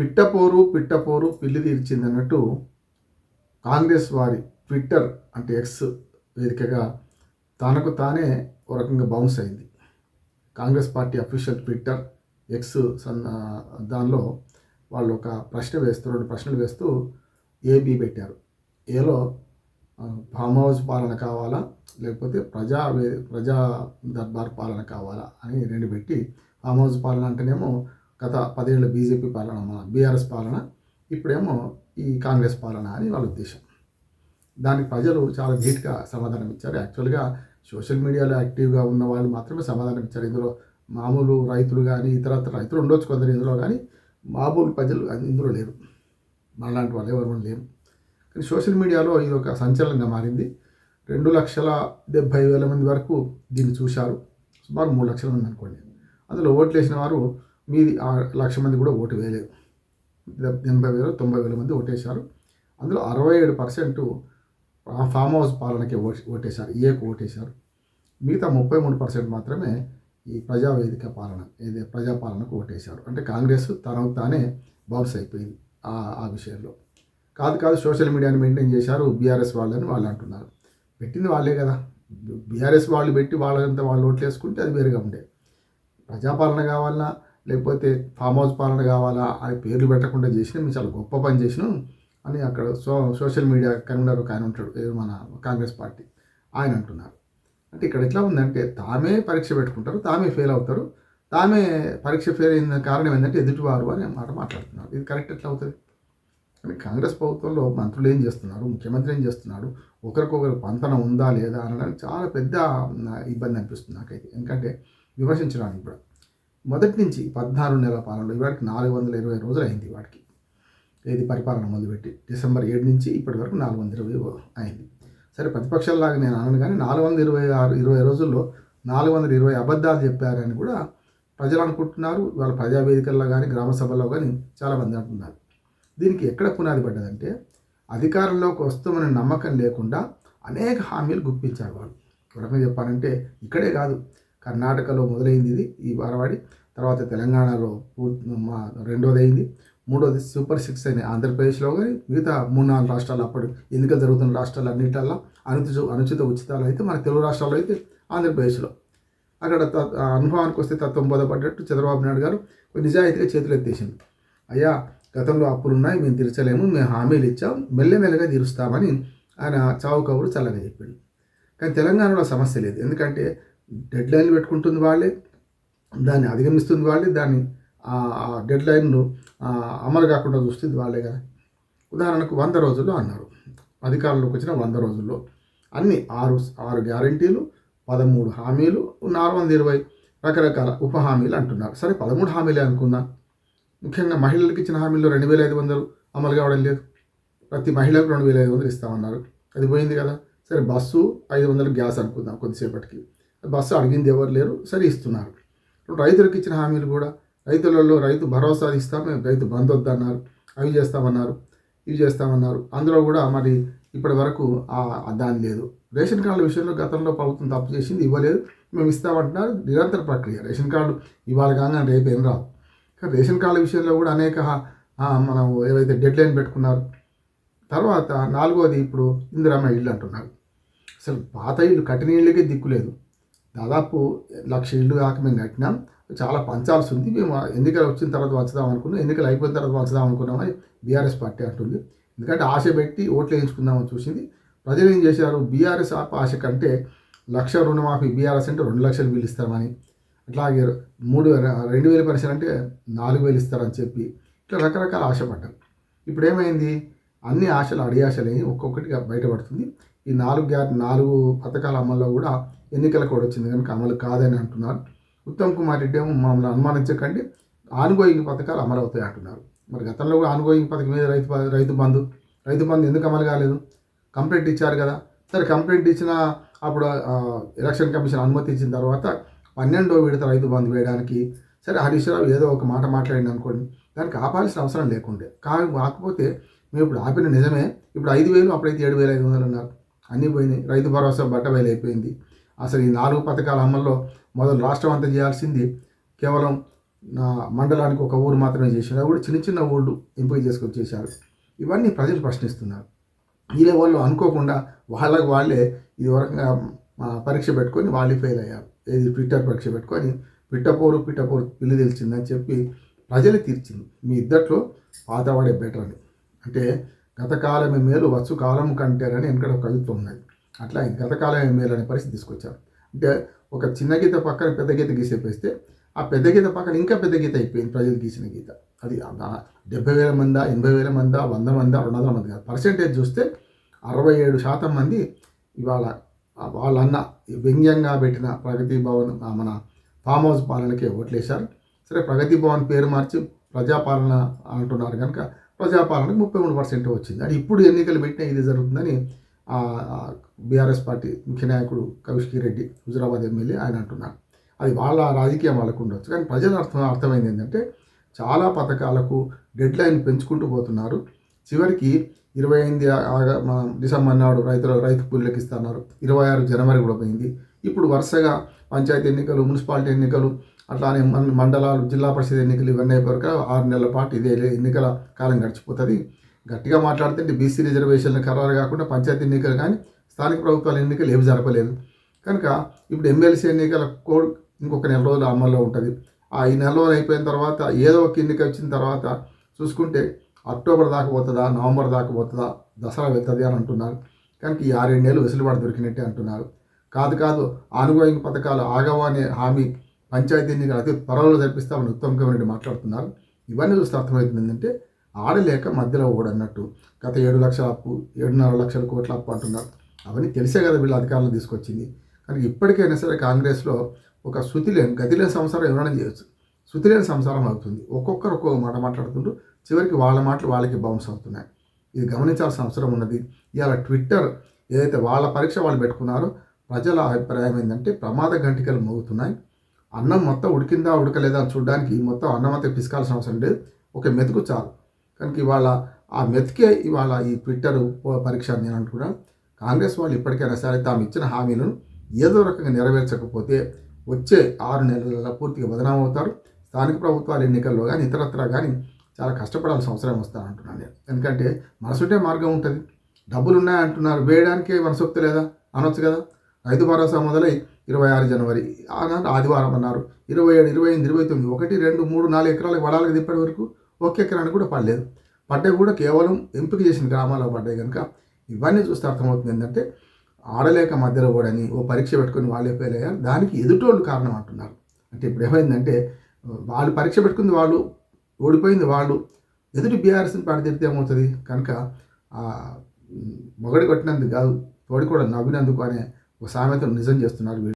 పిట్టపోరు పిట్టపోరు పిల్లి తీర్చింది అన్నట్టు కాంగ్రెస్ వారి ట్విట్టర్ అంటే ఎక్స్ వేదికగా తనకు తానే ఒక రకంగా బౌన్స్ అయింది. Congress party official Twitter X sun దానిలో వాళ్ళు ఒక ప్రశ్న వేస్తూ రెండు ప్రశ్నలు వేస్తూ ఏబీ పెట్టారు. ఏలో ఫామ్ హౌస్ పాలన కావాలా? లేకపోతే ప్రజా వే- ప్రజా దర్బార్ పాలన కావాలా? అని రెండు పెట్టి ఫామ్ హౌస్ పాలన అంటేనేమో గత పదేళ్ళ బీజేపీ పాలన మన బీఆర్ఎస్ పాలన ఇప్పుడేమో ఈ కాంగ్రెస్ పాలన అని వాళ్ళ ఉద్దేశం. దానికి ప్రజలు చాలా ధీట్గా సమాధానం ఇచ్చారు. యాక్చువల్గా సోషల్ మీడియాలో యాక్టివ్గా ఉన్న వాళ్ళు మాత్రమే సమాధానం ఇచ్చారు. ఇందులో మామూలు రైతులు కానీ ఇతర రైతులు ఉండొచ్చు కొందరు ఇందులో కానీ మామూలు ప్రజలు ఇందులో లేరు. మనలాంటి వాళ్ళు ఎవరు లేరు. కానీ సోషల్ మీడియాలో ఇది ఒక సంచలనంగా మారింది. రెండు లక్షల డెబ్భై వేల మంది వరకు దీన్ని చూశారు. సుమారు మూడు లక్షల మంది అనుకోండి. అందులో ఓట్లు వేసిన వారు మీది ఆ లక్ష మంది కూడా ఓటు వేయలేదు. ఎనభై వేల తొంభై వేల మంది ఓటేశారు. అందులో అరవై ఏడు పర్సెంట్ ఫామ్ హౌస్ పాలనకే ఓ- ఓటేశారు. ఏకు ఓటేశారు? మిగతా ముప్పై మూడు పర్సెంట్ మాత్రమే ఈ ప్రజావేదిక పాలన ఏదే ప్రజాపాలనకు ఓటేశారు. అంటే కాంగ్రెస్ తనకు తానే బాబ్స్ అయిపోయింది ఆ ఆ విషయంలో. కాదు కాదు సోషల్ మీడియాని మెయింటైన్ చేశారు బీఆర్ఎస్ వాళ్ళని వాళ్ళు అంటున్నారు. పెట్టింది వాళ్ళే కదా. బీఆర్ఎస్ వాళ్ళు పెట్టి వాళ్ళంతా వాళ్ళు ఓట్లు వేసుకుంటే అది వేరుగా ఉండే. ప్రజాపాలన కావాలన్నా లేకపోతే ఫామ్ హౌస్ పాలన కావాలా అని పేర్లు పెట్టకుండా చేసిన మీరు చాలా గొప్ప పని చేసినాం అని అక్కడ సో సోషల్ మీడియా కన్వీనర్ ఒక ఆయన ఉంటాడు ఏదో మన కాంగ్రెస్ పార్టీ ఆయన అంటున్నారు. అంటే ఇక్కడ ఎట్లా ఉందంటే తామే పరీక్ష పెట్టుకుంటారు తామే ఫెయిల్ అవుతారు తామే పరీక్ష ఫెయిల్ అయిన కారణం ఏంటంటే ఎదుటివారు అని మాట మాట్లాడుతున్నారు. ఇది కరెక్ట్ ఎట్లా అవుతుంది? కానీ కాంగ్రెస్ ప్రభుత్వంలో మంత్రులు ఏం చేస్తున్నారు ముఖ్యమంత్రి ఏం చేస్తున్నాడు ఒకరికొకరు పంతన ఉందా లేదా అనడానికి చాలా పెద్ద ఇబ్బంది అనిపిస్తుంది నాకైతే. ఎందుకంటే విమర్శించడానికి కూడా. మొదటి నుంచి పద్నాలుగు నెలల పాలనలో ఇవాటికి నాలుగు వందల ఇరవై రోజులు అయింది వాటికి. ఏది పరిపాలన మొదలుపెట్టి డిసెంబర్ ఏడు నుంచి ఇప్పటి వరకు నాలుగు వందల ఇరవై అయింది. సరే ప్రతిపక్షాలలాగా నేను అనను కానీ నాలుగు వందల ఇరవై ఆరు ఇరవై రోజుల్లో నాలుగు వందల ఇరవై అబద్ధాలు చెప్పారని కూడా ప్రజలు అనుకుంటున్నారు. వాళ్ళ ప్రజావేదికల్లో కానీ గ్రామ సభల్లో కానీ చాలామంది అంటున్నారు. దీనికి ఎక్కడ పునాది పడ్డదంటే అధికారంలోకి వస్తామనే నమ్మకం లేకుండా అనేక హామీలు గుప్పించారు వాళ్ళు. ఒక చెప్పాలంటే ఇక్కడే కాదు. కర్ణాటకలో మొదలైంది ఇది ఈ వారవాడి. తర్వాత తెలంగాణలో మా రెండోది అయింది మూడోది సూపర్ సిక్స్ అని ఆంధ్రప్రదేశ్లో కానీ మిగతా మూడు నాలుగు రాష్ట్రాలు అప్పుడు ఎన్నికలు జరుగుతున్న రాష్ట్రాలు అన్నింటిలో అనుచిత అనుచిత ఉచితాలు అయితే మన తెలుగు రాష్ట్రాల్లో అయితే ఆంధ్రప్రదేశ్లో. అక్కడ త- ఆ అనుభవానికి వస్తే తత్వం బోధపడ్డట్టు చంద్రబాబు నాయుడు గారు నిజాయితీగా చేతులు ఎత్తేసింది అయ్యా గతంలో అప్పులు ఉన్నాయి మేము తీర్చలేము మేము హామీలు ఇచ్చాం మెల్లమెల్లగా తీరుస్తామని ఆయన చావు కబురు చల్లగా చెప్పిండు. కానీ తెలంగాణలో సమస్య లేదు. ఎందుకంటే డెడ్ లైన్లు పెట్టుకుంటుంది వాళ్ళే. దాన్ని అధిగమిస్తుంది వాళ్ళే దాన్ని ఆ డెడ్ లైన్ను అమలు కాకుండా చూస్తుంది వాళ్ళే కదా. ఉదాహరణకు వంద రోజుల్లో అన్నారు. అధికారంలోకి వచ్చిన వంద రోజుల్లో అన్ని ఆరు ఆరు గ్యారంటీలు పదమూడు హామీలు నాలుగు వందల ఇరవై రకరకాల ఉప హామీలు అంటున్నారు. సరే పదమూడు హామీలే అనుకుందాం. ముఖ్యంగా మహిళలకు ఇచ్చిన హామీల్లో రెండు వేల ఐదు వందలు అమలు కావడం లేదు. ప్రతి మహిళకు రెండు వేల ఐదు వందలు ఇస్తామన్నారు. అది పోయింది కదా. సరే బస్సు ఐదు వందలు గ్యాస్ అనుకుందాం కొద్దిసేపటికి బస్సు అడిగింది ఎవరు లేరు సరే ఇస్తున్నారు. ఇప్పుడు రైతులకు ఇచ్చిన హామీలు కూడా రైతులలో రైతు భరోసా ఇస్తాం మేము రైతు బంద్ వద్దన్నారు అవి చేస్తామన్నారు ఇవి చేస్తామన్నారు. అందులో కూడా మరి ఇప్పటి వరకు దాని లేదు. రేషన్ కార్డుల విషయంలో గతంలో ప్రభుత్వం తప్పు చేసింది ఇవ్వలేదు. మేము ఇస్తామంటున్నారు. నిరంతర ప్రక్రియ. రేషన్ కార్డు ఇవాళ కాగానే రేపు ఏం రావు కానీ రేషన్ కార్డుల విషయంలో కూడా అనేక మనం ఏవైతే డెడ్ లైన్ పెట్టుకున్నారు తర్వాత నాలుగోది ఇప్పుడు ఇందిరామ ఇల్లు అంటున్నారు. అసలు పాత ఇల్లు కట్టిన ఇళ్ళకే దిక్కులేదు దాదాపు లక్ష ఇల్లు కాక మేము కట్టినాం. చాలా పంచాల్సి ఉంది. మేము ఎన్నికలు వచ్చిన తర్వాత వచ్చుదాం అనుకున్నాం. ఎన్నికలు అయిపోయిన తర్వాత వచ్చదాం అనుకున్నామని బీఆర్ఎస్ పార్టీ అంటుంది. ఎందుకంటే ఆశ పెట్టి ఓట్లు వేయించుకుందామని చూసింది. ప్రజలు ఏం చేశారు? బీఆర్ఎస్ ఆశ కంటే లక్ష రుణమాఫీ బీఆర్ఎస్ అంటే రెండు లక్షలు వీళ్ళు ఇస్తామని. అట్లాగే మూడు రెండు వేల పర్సెంట్ అంటే నాలుగు వేలు ఇస్తారని చెప్పి ఇట్లా రకరకాల ఆశపడ్డారు ఇప్పుడు ఏమైంది? అన్ని ఆశలు అడియాశలు ఒక్కొక్కటిగా బయటపడుతుంది. ఈ నాలుగు గ్యా నాలుగు పథకాల అమల్లో కూడా ఎన్నికల కూడా వచ్చింది కనుక అమలు కాదని అంటున్నారు. ఉత్తమ్ కుమార్ రెడ్డి ఏమో మమ్మల్ని అనుమానించకండి. ఆన్గోయింగ్ పథకాలు అమలు అవుతాయి అంటున్నారు. మరి గతంలో కూడా ఆన్గోయింగ్ పథకం మీద రైతు రైతు బంధు రైతు బంధు ఎందుకు అమలు కాలేదు? కంప్లైంట్ ఇచ్చారు కదా. సరే కంప్లైంట్ ఇచ్చిన అప్పుడు ఎలక్షన్ కమిషన్ అనుమతి ఇచ్చిన తర్వాత పన్నెండో విడత రైతు బంధు వేయడానికి సరే హరీష్ రావు ఏదో ఒక మాట మాట్లాడింది అనుకోండి. దానికి ఆపాల్సిన అవసరం లేకుండే. కానీ కాకపోతే మేము ఇప్పుడు ఆపిన నిజమే. ఇప్పుడు ఐదు వేలు అప్పుడైతే ఏడు వేల ఐదు వందలు అన్నారు. అన్నీ పోయినాయి. రైతు భరోసా బట్ట బయలు అయిపోయింది. అసలు ఈ నాలుగు పథకాల అమల్లో మొదలు రాష్ట్రం అంతా చేయాల్సింది కేవలం నా మండలానికి ఒక ఊరు మాత్రమే చేశారు. కూడా చిన్న చిన్న ఊళ్ళు ఎంపిక చేసుకొని చేశారు ఇవన్నీ ప్రజలు ప్రశ్నిస్తున్నారు. వీళ్ళ వాళ్ళు అనుకోకుండా వాళ్ళకు వాళ్ళే ఇది వరకంగా పరీక్ష పెట్టుకొని వాళ్ళే ఫెయిల్ అయ్యారు. ఏది ట్విట్టర్ పరీక్ష పెట్టుకొని పిట్టపోరు పిట్టపోరు పిల్లి తెలిసిందని చెప్పి ప్రజలు తీర్చింది. మీ ఇద్దట్లో పాతవాడే బెటర్ అని. అంటే గతకాలమే మేలు వచ్చు కాలం కంటేరని వెనకడ ఒక కవిత్వం ఉన్నది. అట్లా గతకాలమే మేలు అనే పరిస్థితి తీసుకొచ్చారు. అంటే ఒక చిన్న గీత పక్కన పెద్ద గీత గీసేపేస్తే ఆ పెద్ద గీత పక్కన ఇంకా పెద్ద గీత అయిపోయింది ప్రజలు గీసిన గీత. అది డెబ్బై వేల మందా ఎనభై వేల మందా వంద మందా రెండు వందల మంది కాదు. పర్సెంటేజ్ చూస్తే అరవై ఏడు శాతం మంది ఇవాళ వాళ్ళన్న వ్యంగ్యంగా పెట్టిన ప్రగతి భవన్ మన ఫామ్ హౌస్ పాలనకే ఓట్లేశారు. సరే ప్రగతి భవన్ పేరు మార్చి ప్రజాపాలన అంటున్నారు కనుక ప్రజాపాలనకు ముప్పై మూడు పర్సెంట్ వచ్చింది. అది ఇప్పుడు ఎన్నికలు పెట్టినా ఇది జరుగుతుందని బీఆర్ఎస్ పార్టీ ముఖ్య నాయకుడు కవిష్కి రెడ్డి హుజరాబాద్ ఎమ్మెల్యే ఆయన అంటున్నారు. అది వాళ్ళ రాజకీయం వాళ్ళకు ఉండొచ్చు. కానీ ప్రజల అర్థం అర్థమైంది ఏంటంటే చాలా పథకాలకు డెడ్ లైన్ పెంచుకుంటూ పోతున్నారు. చివరికి ఇరవై ఎనిమిది ఆగ- డిసెంబర్ నాడు రైతుల రైతు కూలీలకు ఇస్తున్నారు ఇరవై ఆరు జనవరి కూడా పోయింది. ఇప్పుడు వరుసగా పంచాయతీ ఎన్నికలు మున్సిపాలిటీ ఎన్నికలు అట్లానే మండలాలు జిల్లా పరిషత్ ఎన్నికలు ఇవన్నీ అయిపోయాక ఆరు నెలల పాటు ఇదే ఎన్నికల కాలం గడిచిపోతుంది. గట్టిగా మాట్లాడుతుంటే బీసీ రిజర్వేషన్లు ఖరారు కాకుండా పంచాయతీ ఎన్నికలు కానీ స్థానిక ప్రభుత్వాల ఎన్నికలు ఏవి జరపలేదు. కనుక ఇప్పుడు ఎమ్మెల్సీ ఎన్నికల కోడ్ ఇంకొక నెల రోజులు అమల్లో ఉంటుంది. ఆ ఈ నెల రోజులు అయిపోయిన తర్వాత ఏదో ఒక ఎన్నిక వచ్చిన తర్వాత చూసుకుంటే అక్టోబర్ దాకా పోతుందా నవంబర్ దాకా పోతుందా దసరా వెళ్తుంది అని అంటున్నారు. కనుక ఈ ఆరేడు నెలలు వెసులుబాటు దొరికినట్టే అంటున్నారు. కాదు కాదు ఆనుగోయింగ్ పథకాలు ఆగవా అనే హామీ పంచాయతీ ఎన్నికలు అతి త్వరలో జరిపిస్తామని ఉత్తమ్ కుమార్ రెడ్డి మాట్లాడుతున్నారు. ఇవన్నీ చూస్తే అర్థమవుతుంది ఏంటంటే ఆడలేక మధ్యలో ఓడన్నట్టు గత ఏడు లక్షల అప్పు ఏడున్నర లక్షల కోట్ల అప్పు అంటున్నారు. అవన్నీ తెలిసే కదా వీళ్ళు అధికారంలో తీసుకొచ్చింది. కానీ ఇప్పటికైనా సరే కాంగ్రెస్లో ఒక శృతిలేని లేని సంసారం ఎవరైనా చేయొచ్చు. శృతిలేని సంసారం అవుతుంది. ఒక్కొక్కరు ఒక్కొక్క మాట మాట్లాడుతుంటూ చివరికి వాళ్ళ మాటలు వాళ్ళకి బౌన్స్ అవుతున్నాయి. ఇది గమనించాల్సిన అవసరం ఉన్నది. ఇవాళ ట్విట్టర్ ఏదైతే వాళ్ళ పరీక్ష వాళ్ళు పెట్టుకున్నారో ప్రజల అభిప్రాయం ఏంటంటే ప్రమాద గంటికలు మోగుతున్నాయి. అన్నం మొత్తం ఉడికిందా ఉడకలేదా అని చూడడానికి మొత్తం అన్నం అంతా పిసకాల్సిన అవసరం లేదు. ఒక మెతుకు చాలు. కనుక ఇవాళ ఆ మెతికే ఇవాళ ఈ ట్విట్టర్ పరీక్ష నేను అనుకున్నాను కాంగ్రెస్ వాళ్ళు ఇప్పటికైనా సరే తాము ఇచ్చిన హామీలను ఏదో రకంగా నెరవేర్చకపోతే వచ్చే ఆరు నెలల పూర్తిగా బదనామవుతారు స్థానిక ప్రభుత్వాల ఎన్నికల్లో కానీ ఇతరత్ర కానీ చాలా కష్టపడాల్సిన అవసరం వస్తానంటున్నాను నేను. ఎందుకంటే మనసుంటే మార్గం ఉంటుంది. డబ్బులు ఉన్నాయంటున్నారు వేయడానికే మనసొక్తి లేదా? అనొచ్చు కదా? రైతు భరోసా మొదలై ఇరవై ఆరు జనవరి. ఆనాడు ఆదివారం అన్నారు. ఇరవై ఏడు ఇరవై ఎనిమిది ఇరవై తొమ్మిది ఒకటి రెండు మూడు నాలుగు ఎకరాలకు వడాలకు తిప్పటి వరకు ఒక ఎకరానికి కూడా పడలేదు. పడ్డాయి కూడా కేవలం ఎంపిక చేసిన గ్రామాలకు పడ్డాయి కనుక ఇవన్నీ చూస్తే అర్థమవుతుంది ఏంటంటే ఆడలేక మధ్యలో కూడా ఓ పరీక్ష పెట్టుకుని వాళ్ళే ఫెయిల్ అయ్యారు. దానికి ఎదుటోళ్ళు కారణం అంటున్నారు. అంటే ఇప్పుడు ఏమైందంటే వాళ్ళు పరీక్ష పెట్టుకుంది వాళ్ళు ఓడిపోయింది వాళ్ళు. ఎదుటి బీఆర్ఎస్ని పడితే ఏమవుతుంది? కనుక మొగడి కొట్టినందుకు కాదు తోడి కూడా నవ్వినందుకు అనే ఒక సామెతను నిజం చేస్తున్నారు